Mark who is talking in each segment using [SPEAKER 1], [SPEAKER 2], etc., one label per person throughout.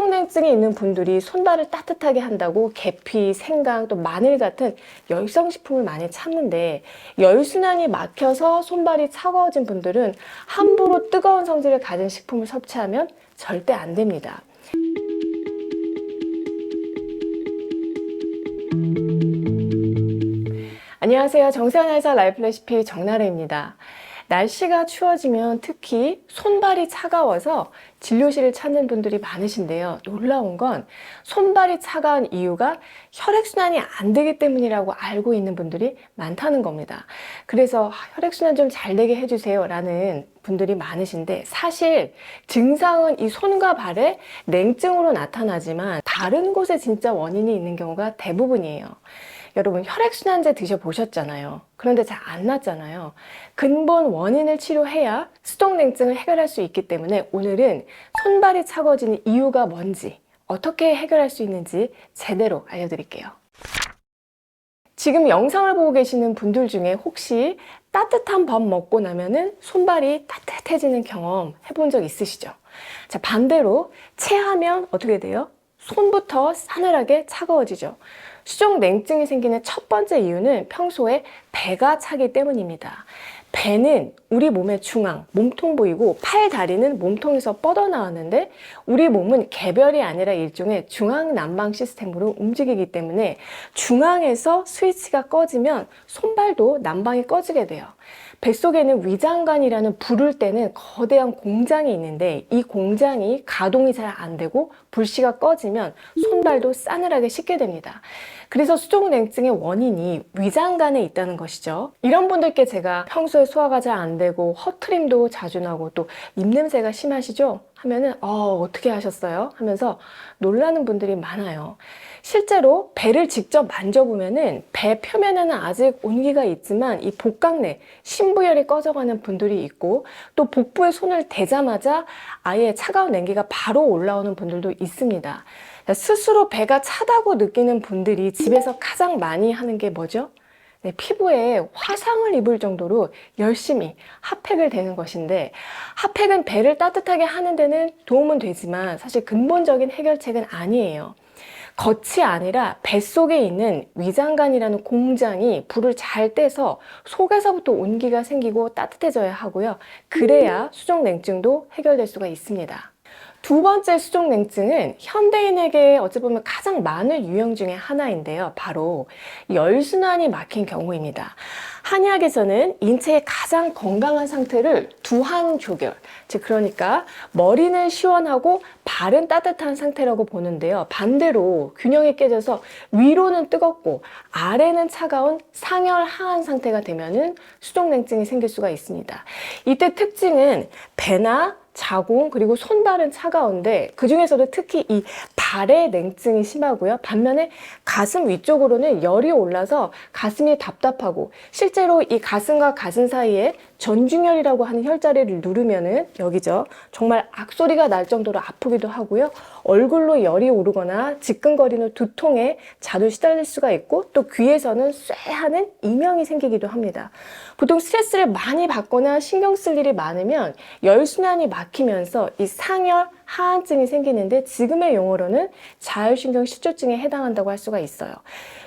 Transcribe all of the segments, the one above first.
[SPEAKER 1] 수족냉증이 있는 분들이 손발을 따뜻하게 한다고 계피, 생강, 또 마늘 같은 열성식품을 많이 참는데 열순환이 막혀서 손발이 차가워진 분들은 함부로 뜨거운 성질을 가진 식품을 섭취하면 절대 안 됩니다. 안녕하세요. 정세환의사 라이프 레시피 정나래입니다. 날씨가 추워지면 특히 손발이 차가워서 진료실을 찾는 분들이 많으신데요. 놀라운 건 손발이 차가운 이유가 혈액순환이 안 되기 때문이라고 알고 있는 분들이 많다는 겁니다. 그래서 아, 혈액순환 좀 잘 되게 해주세요 라는 분들이 많으신데 사실 증상은 이 손과 발에 냉증으로 나타나지만 다른 곳에 진짜 원인이 있는 경우가 대부분이에요. 여러분 혈액순환제 드셔보셨잖아요. 그런데 잘안 낫잖아요. 근본 원인을 치료해야 수족냉증을 해결할 수 있기 때문에 오늘은 손발이 차가워지는 이유가 뭔지 어떻게 해결할 수 있는지 제대로 알려드릴게요. 지금 영상을 보고 계시는 분들 중에 혹시 따뜻한 밥 먹고 나면은 손발이 따뜻해지는 경험 해본 적 있으시죠? 자, 반대로 체하면 어떻게 돼요? 손부터 싸늘하게 차가워지죠. 수족 냉증이 생기는 첫 번째 이유는 평소에 배가 차기 때문입니다. 배는 우리 몸의 중앙, 몸통부이고 팔, 다리는 몸통에서 뻗어나왔는데 우리 몸은 개별이 아니라 일종의 중앙 난방 시스템으로 움직이기 때문에 중앙에서 스위치가 꺼지면 손발도 난방이 꺼지게 돼요. 뱃속에는 위장관이라는 부를 때는 거대한 공장이 있는데 이 공장이 가동이 잘 안 되고 불씨가 꺼지면 손발도 싸늘하게 식게 됩니다. 그래서 수족냉증의 원인이 위장관에 있다는 것이죠. 이런 분들께 제가 평소에 소화가 잘 안 되고 허트림도 자주 나고 또 입냄새가 심하시죠? 하면은 어, 어떻게 하셨어요? 하면서 놀라는 분들이 많아요. 실제로 배를 직접 만져보면은 배 표면에는 아직 온기가 있지만 이 복강 내 신부열이 꺼져가는 분들이 있고 또 복부에 손을 대자마자 아예 차가운 냉기가 바로 올라오는 분들도 있습니다. 스스로 배가 차다고 느끼는 분들이 집에서 가장 많이 하는 게 뭐죠? 네, 피부에 화상을 입을 정도로 열심히 핫팩을 대는 것인데 핫팩은 배를 따뜻하게 하는 데는 도움은 되지만 사실 근본적인 해결책은 아니에요. 겉이 아니라 뱃속에 있는 위장관이라는 공장이 불을 잘 떼서 속에서부터 온기가 생기고 따뜻해져야 하고요. 그래야 수족냉증도 해결될 수가 있습니다. 두 번째 수족냉증은 현대인에게 어찌 보면 가장 많은 유형 중에 하나인데요. 바로 열순환이 막힌 경우입니다. 한의학에서는 인체의 가장 건강한 상태를 두한 조결, 즉 그러니까 머리는 시원하고 발은 따뜻한 상태라고 보는데요. 반대로 균형이 깨져서 위로는 뜨겁고 아래는 차가운 상열 하한 상태가 되면은 수족냉증이 생길 수가 있습니다. 이때 특징은 배나 자궁 그리고 손발은 차가운데 그 중에서도 특히 이 발의 냉증이 심하고요. 반면에 가슴 위쪽으로는 열이 올라서 가슴이 답답하고 실제로 이 가슴과 가슴 사이에 전중혈이라고 하는 혈자리를 누르면은 여기죠. 정말 악소리가 날 정도로 아프기도 하고요. 얼굴로 열이 오르거나 지끈거리는 두통에 자주 시달릴 수가 있고 또 귀에서는 쇠하는 이명이 생기기도 합니다. 보통 스트레스를 많이 받거나 신경 쓸 일이 많으면 열순환이 막히면서 이 상열, 하한증이 생기는데 지금의 용어로는 자율신경 실조증에 해당한다고 할 수가 있어요.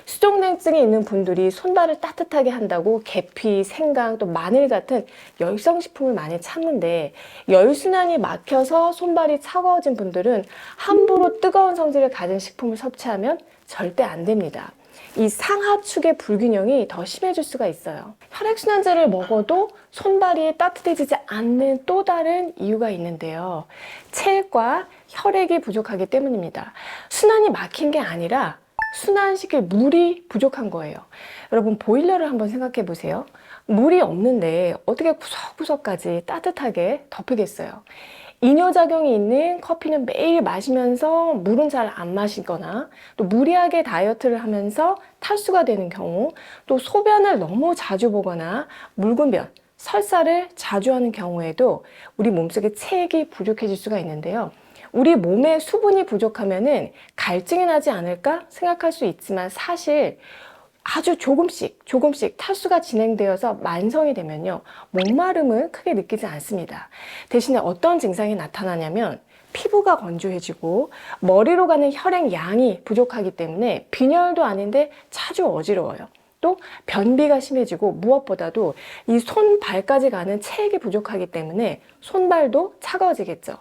[SPEAKER 1] 수족냉증이 있는 분들이 손발을 따뜻하게 한다고 계피, 생강, 또 마늘 같은 열성식품을 많이 참는데 열순환이 막혀서 손발이 차가워진 분들은 함부로 뜨거운 성질을 가진 식품을 섭취하면 절대 안 됩니다. 이 상하축의 불균형이 더 심해질 수가 있어요. 혈액순환제를 먹어도 손발이 따뜻해지지 않는 또 다른 이유가 있는데요. 체액과 혈액이 부족하기 때문입니다. 순환이 막힌 게 아니라 순환시킬 물이 부족한 거예요. 여러분 보일러를 한번 생각해 보세요. 물이 없는데 어떻게 구석구석까지 따뜻하게 덮이겠어요. 이뇨작용이 있는 커피는 매일 마시면서 물은 잘 안 마시거나 또 무리하게 다이어트를 하면서 탈수가 되는 경우 또 소변을 너무 자주 보거나 묽은 변, 설사를 자주 하는 경우에도 우리 몸속에 체액이 부족해질 수가 있는데요. 우리 몸에 수분이 부족하면은 갈증이 나지 않을까 생각할 수 있지만 사실 아주 조금씩 조금씩 탈수가 진행되어서 만성이 되면요 목마름은 크게 느끼지 않습니다 대신에 어떤 증상이 나타나냐면 피부가 건조해지고 머리로 가는 혈액 양이 부족하기 때문에 빈혈도 아닌데 자주 어지러워요. 또 변비가 심해지고 무엇보다도 이 손발까지 가는 체액이 부족하기 때문에 손발도 차가워지겠죠.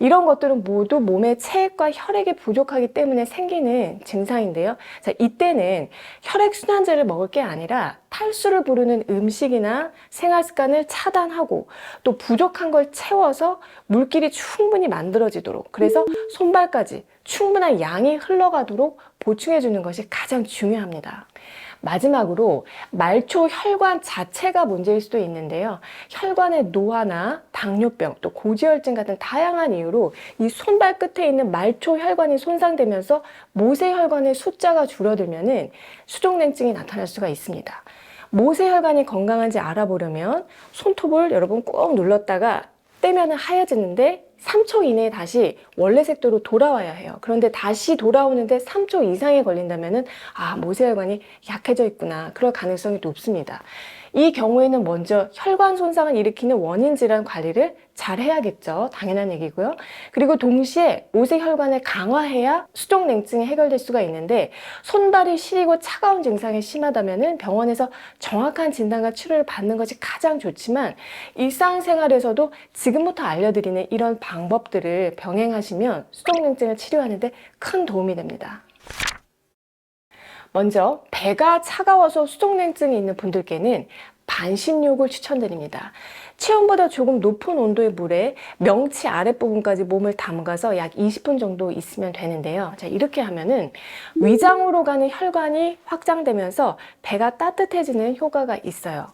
[SPEAKER 1] 이런 것들은 모두 몸의 체액과 혈액이 부족하기 때문에 생기는 증상인데요. 자, 이때는 혈액순환제를 먹을 게 아니라 탈수를 부르는 음식이나 생활 습관을 차단하고 또 부족한 걸 채워서 물길이 충분히 만들어지도록 그래서 손발까지 충분한 양이 흘러가도록 보충해 주는 것이 가장 중요합니다. 마지막으로 말초 혈관 자체가 문제일 수도 있는데요. 혈관의 노화나 당뇨병 또 고지혈증 같은 다양한 이유로 이 손발 끝에 있는 말초 혈관이 손상되면서 모세 혈관의 숫자가 줄어들면은 수족냉증이 나타날 수가 있습니다. 모세 혈관이 건강한지 알아보려면 손톱을 여러분 꾹 눌렀다가 떼면 하얘지는데 3초 이내에 다시 원래 색도로 돌아와야 해요. 그런데 다시 돌아오는데 3초 이상이 걸린다면은 아, 모세혈관이 약해져 있구나. 그럴 가능성이 높습니다. 이 경우에는 먼저 혈관 손상을 일으키는 원인 질환 관리를 잘 해야겠죠. 당연한 얘기고요. 그리고 동시에 모세혈관을 강화해야 수족냉증이 해결될 수가 있는데 손발이 시리고 차가운 증상이 심하다면은 병원에서 정확한 진단과 치료를 받는 것이 가장 좋지만 일상생활에서도 지금부터 알려드리는 이런 방법들을 병행하시면 수족냉증을 치료하는데 큰 도움이 됩니다. 먼저 배가 차가워서 수족냉증이 있는 분들께는 반신욕을 추천드립니다. 체온보다 조금 높은 온도의 물에 명치 아랫부분까지 몸을 담가서 약 20분 정도 있으면 되는데요. 자, 이렇게 하면은 위장으로 가는 혈관이 확장되면서 배가 따뜻해지는 효과가 있어요.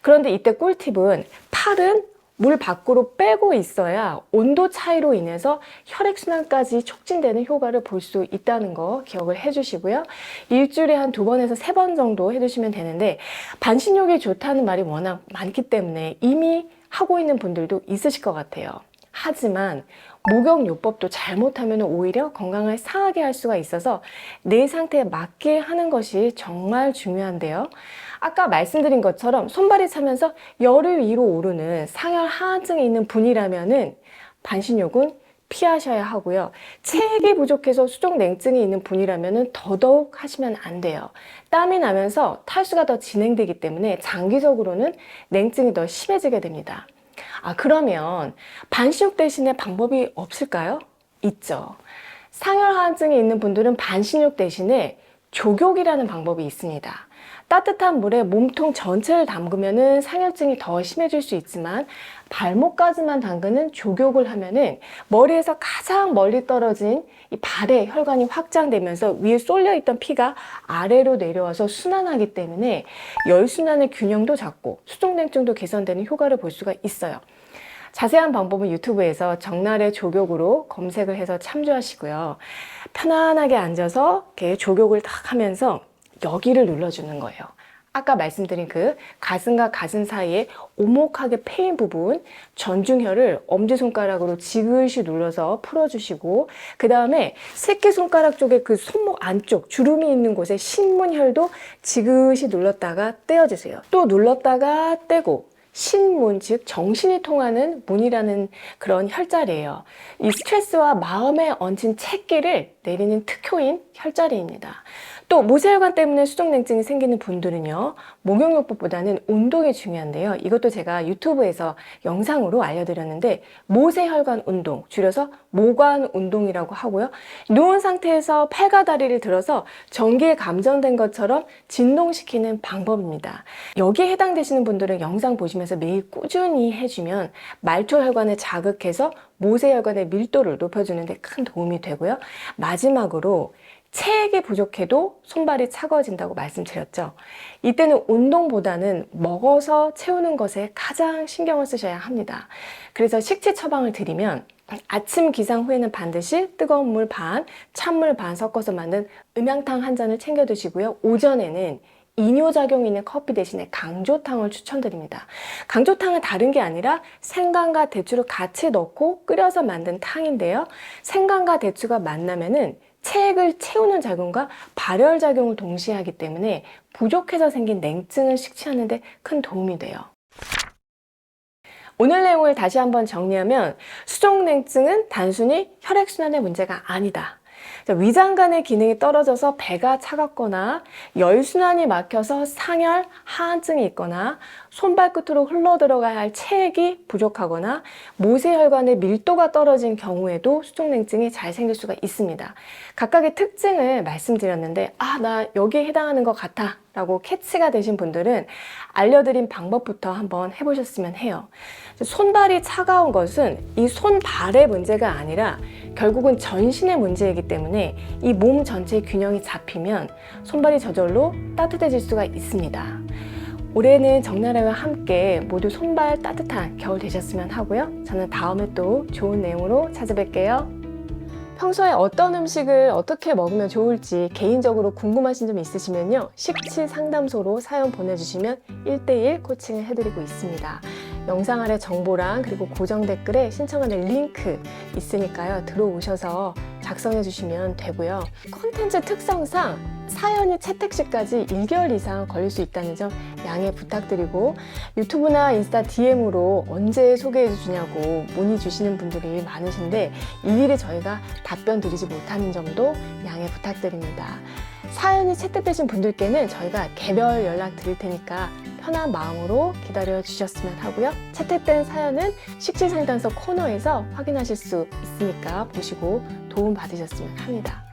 [SPEAKER 1] 그런데 이때 꿀팁은 팔은 물 밖으로 빼고 있어야 온도 차이로 인해서 혈액순환까지 촉진되는 효과를 볼 수 있다는 거 기억을 해주시고요. 일주일에 한 두 번에서 세 번 정도 해주시면 되는데 반신욕이 좋다는 말이 워낙 많기 때문에 이미 하고 있는 분들도 있으실 것 같아요. 하지만 목욕요법도 잘못하면 오히려 건강을 상하게 할 수가 있어서 내 상태에 맞게 하는 것이 정말 중요한데요. 아까 말씀드린 것처럼 손발이 차면서 열을 위로 오르는 상열 하한증이 있는 분이라면은 반신욕은 피하셔야 하고요. 체액이 부족해서 수족 냉증이 있는 분이라면 더더욱 하시면 안 돼요. 땀이 나면서 탈수가 더 진행되기 때문에 장기적으로는 냉증이 더 심해지게 됩니다. 아, 그러면 반신욕 대신에 방법이 없을까요? 있죠. 상열하한증이 있는 분들은 반신욕 대신에 조욕이라는 방법이 있습니다. 따뜻한 물에 몸통 전체를 담그면은 상열증이 더 심해질 수 있지만 발목까지만 담그는 조욕을 하면은 머리에서 가장 멀리 떨어진 이 발의 혈관이 확장되면서 위에 쏠려 있던 피가 아래로 내려와서 순환하기 때문에 열 순환의 균형도 잡고 수족냉증도 개선되는 효과를 볼 수가 있어요. 자세한 방법은 유튜브에서 정날의 조격으로 검색을 해서 참조하시고요. 편안하게 앉아서 이렇게 조격을 딱 하면서 여기를 눌러주는 거예요. 아까 말씀드린 그 가슴과 가슴 사이에 오목하게 패인 부분 전중혈을 엄지손가락으로 지그시 눌러서 풀어주시고 그 다음에 새끼손가락 쪽에 그 손목 안쪽 주름이 있는 곳에 신문혈도 지그시 눌렀다가 떼어주세요. 또 눌렀다가 떼고 신문, 즉 정신이 통하는 문이라는 그런 혈자리예요. 이 스트레스와 마음에 얹힌 책기를 내리는 특효인 혈자리입니다. 또 모세혈관 때문에 수족냉증이 생기는 분들은요 목욕요법보다는 운동이 중요한데요. 이것도 제가 유튜브에서 영상으로 알려드렸는데 모세혈관 운동 줄여서 모관 운동이라고 하고요. 누운 상태에서 팔과 다리를 들어서 전기에 감전된 것처럼 진동시키는 방법입니다. 여기에 해당되시는 분들은 영상 보시면서 매일 꾸준히 해주면 말초혈관을 자극해서 모세혈관의 밀도를 높여주는데 큰 도움이 되고요. 마지막으로 체액이 부족해도 손발이 차가워진다고 말씀드렸죠. 이때는 운동보다는 먹어서 채우는 것에 가장 신경을 쓰셔야 합니다. 그래서 식치 처방을 드리면 아침 기상 후에는 반드시 뜨거운 물 반, 찬물 반 섞어서 만든 음양탕 한 잔을 챙겨 드시고요. 오전에는 이뇨작용 있는 커피 대신에 강조탕을 추천드립니다. 강조탕은 다른 게 아니라 생강과 대추를 같이 넣고 끓여서 만든 탕인데요. 생강과 대추가 만나면은 체액을 채우는 작용과 발열 작용을 동시에 하기 때문에 부족해서 생긴 냉증을 식히하는 데 큰 도움이 돼요. 오늘 내용을 다시 한번 정리하면 수족냉증은 단순히 혈액순환의 문제가 아니다. 자, 위장관의 기능이 떨어져서 배가 차갑거나 열순환이 막혀서 상열, 하한증이 있거나 손발 끝으로 흘러들어가야 할 체액이 부족하거나 모세혈관의 밀도가 떨어진 경우에도 수족냉증이 잘 생길 수가 있습니다. 각각의 특징을 말씀드렸는데 아, 나 여기에 해당하는 것 같아 라고 캐치가 되신 분들은 알려드린 방법부터 한번 해보셨으면 해요. 손발이 차가운 것은 이 손발의 문제가 아니라 결국은 전신의 문제이기 때문에 이 몸 전체의 균형이 잡히면 손발이 저절로 따뜻해질 수가 있습니다. 올해는 정나라와 함께 모두 손발 따뜻한 겨울 되셨으면 하고요. 저는 다음에 또 좋은 내용으로 찾아뵐게요. 평소에 어떤 음식을 어떻게 먹으면 좋을지 개인적으로 궁금하신 점 있으시면요. 식치 상담소로 사연 보내주시면 1대1 코칭을 해드리고 있습니다. 영상 아래 정보랑 그리고 고정 댓글에 신청하는 링크 있으니까요. 들어오셔서 작성해 주시면 되고요. 콘텐츠 특성상 사연이 채택 시까지 1개월 이상 걸릴 수 있다는 점 양해 부탁드리고 유튜브나 인스타 DM으로 언제 소개해 주시냐고 문의 주시는 분들이 많으신데 일일이 저희가 답변 드리지 못하는 점도 양해 부탁드립니다. 사연이 채택되신 분들께는 저희가 개별 연락 드릴 테니까 편한 마음으로 기다려 주셨으면 하고요. 채택된 사연은 식지상담소 코너에서 확인하실 수 있으니까 보시고 도움 받으셨으면 합니다.